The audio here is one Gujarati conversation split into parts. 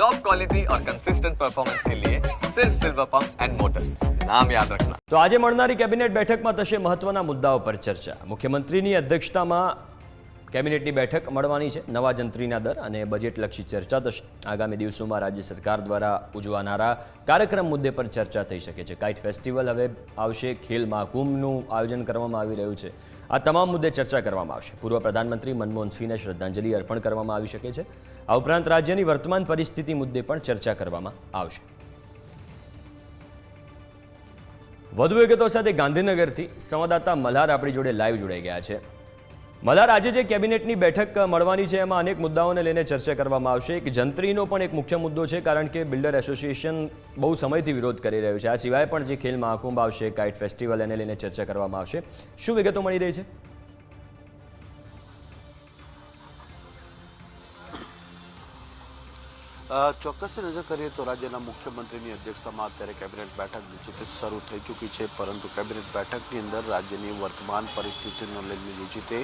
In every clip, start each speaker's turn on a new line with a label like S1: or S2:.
S1: टॉप क्वालिटी और कंसिस्टेंट परफॉर्मेंस के लिए सिर्फ सिल्वर पंप एंड मोटर्स नाम याद रखना
S2: તો આજે મળનારી કેબિનેટ બેઠકમાં થશે મહત્વના મુદ્દાઓ પર ચર્ચા મુખ્યમંત્રીની અધ્યક્ષતામાં કેબિનેટની બેઠક મળવાની છે. નવા જંત્રીના દર અને બજેટલક્ષી ચર્ચા થશે. આગામી દિવસોમાં રાજ્ય સરકાર દ્વારા ઉજવાનારા કાર્યક્રમ મુદ્દે પણ ચર્ચા થઈ શકે છે. કાઇટ ફેસ્ટિવલ હવે આવશે. ખેલ મહાકુંભનું આયોજન કરવામાં આવી રહ્યું છે. આ તમામ મુદ્દે ચર્ચા કરવામાં આવશે. પૂર્વ પ્રધાનમંત્રી મનમોહન સિંહને શ્રદ્ધાંજલિ અર્પણ કરવામાં આવી શકે છે. આ ઉપરાંત રાજ્યની વર્તમાન પરિસ્થિતિ મુદ્દે પણ ચર્ચા કરવામાં આવશે. વધુ વિગતો સાથે ગાંધીનગરથી સંવાદદાતા મલ્હાર આપણી જોડે લાઈવ જોડાઈ ગયા છે. મલ્હાર આજે જે કેબિનેટની બેઠક મળવાની છે, એમાં અનેક મુદ્દાઓને લઈને ચર્ચા કરવામાં આવશે. એક જંત્રીનો પણ એક મુખ્ય મુદ્દો છે, કારણ કે બિલ્ડર એસોસિએશન બહુ સમયથી વિરોધ કરી રહ્યું છે. આ સિવાય પણ જે ખેલ મહાકુંભ આવશે, કાઇટ ફેસ્ટિવલ એને લઈને ચર્ચા કરવામાં આવશે. શું વિગતો મળી રહી છે?
S3: અ, ચોક્કસ નજર કરીએ તો રાજ્યના મુખ્યમંત્રીની અધ્યક્ષતામાં અત્યારે કેબિનેટ બેઠક જે છે તે શરૂ થઈ ચૂકી છે પરંતુ કેબિનેટ બેઠકની અંદર રાજ્યની વર્તમાન પરિસ્થિતિને લઈને જે છે તે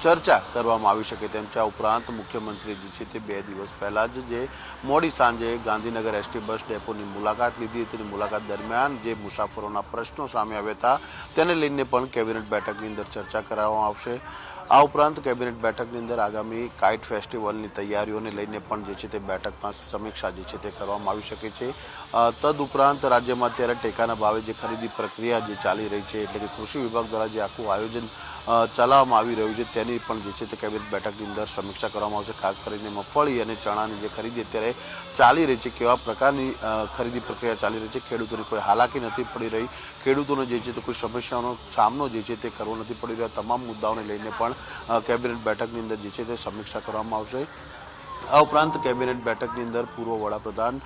S3: ચર્ચા કરવામાં આવી શકે તેમ છે ઉપરાંત મુખ્યમંત્રી જે છે તે બે દિવસ પહેલાં જ જે મોડી સાંજે ગાંધીનગર એસટી બસ ડેપોની મુલાકાત લીધી હતી અને મુલાકાત દરમિયાન જે મુસાફરોના પ્રશ્નો સામે આવ્યા હતા તેને લઈને પણ કેબિનેટ બેઠકની અંદર ચર્ચા કરવામાં આવશે. આ ઉપરાંત કેબિનેટ બેઠકની અંદર આગામી કાઇટ ફેસ્ટિવલની તૈયારીઓને લઈને પણ જે છે તે બેઠકમાં સમીક્ષા જે છે તે કરવામાં આવી શકે છે. તદ ઉપરાંત રાજ્યમાં અત્યારે ટેકાના ભાવે જે ખરીદી પ્રક્રિયા જે ચાલી રહી છે, એટલે કે કૃષિ વિભાગ દ્વારા જે આખું આયોજન ચલાવવામાં આવી રહ્યું છે. તેની પણ જે છે તે કેબિનેટ બેઠકની અંદર સમીક્ષા કરવામાં આવશે. ખાસ કરીને મગફળી અને ચણાની જે ખરીદી અત્યારે ચાલી રહી છે, કેવા પ્રકારની ખરીદી પ્રક્રિયા ચાલી રહી છે? ખેડૂતોની કોઈ હાલાકી નથી પડી રહી. ખેડૂતોને જે છે તે કોઈ સમસ્યાઓનો સામનો જે છે તે કરવો નથી પડી રહ્યો. તમામ મુદ્દાઓને લઈને પણ કેબિનેટ બેઠકની અંદર જે છે તે સમીક્ષા કરવામાં આવશે. આ ઉપરાંત કેબિનેટ બેઠકની અંદર પૂર્વ વડાપ્રધાન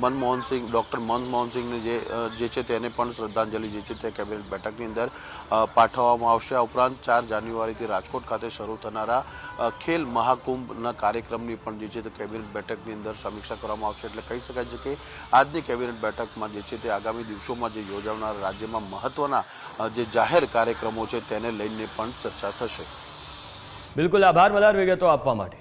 S3: મનમોહનસિંહ મનમોહન સિંહ, ડૉક્ટર મનમોહન સિંહને જે જે છે તેને પણ શ્રદ્ધાંજલિ જે છે તે કેબિનેટ બેઠકની અંદર પાઠવવામાં આવશે. આ ઉપરાંત ચાર જાન્યુઆરીથી રાજકોટ ખાતે શરૂ થનારા ખેલ મહાકુંભના કાર્યક્રમની પણ જે છે તે કેબિનેટ બેઠકની અંદર સમીક્ષા કરવામાં આવશે. એટલે કહી શકાય છે કે આજની કેબિનેટ બેઠકમાં જે છે તે આગામી દિવસોમાં જે યોજાનાર રાજ્યમાં મહત્વના જે જાહેર કાર્યક્રમો છે તેને લઈને પણ ચર્ચા થશે.
S2: બિલકુલ આભાર મલ્હાર વિગતો આપવા માટે.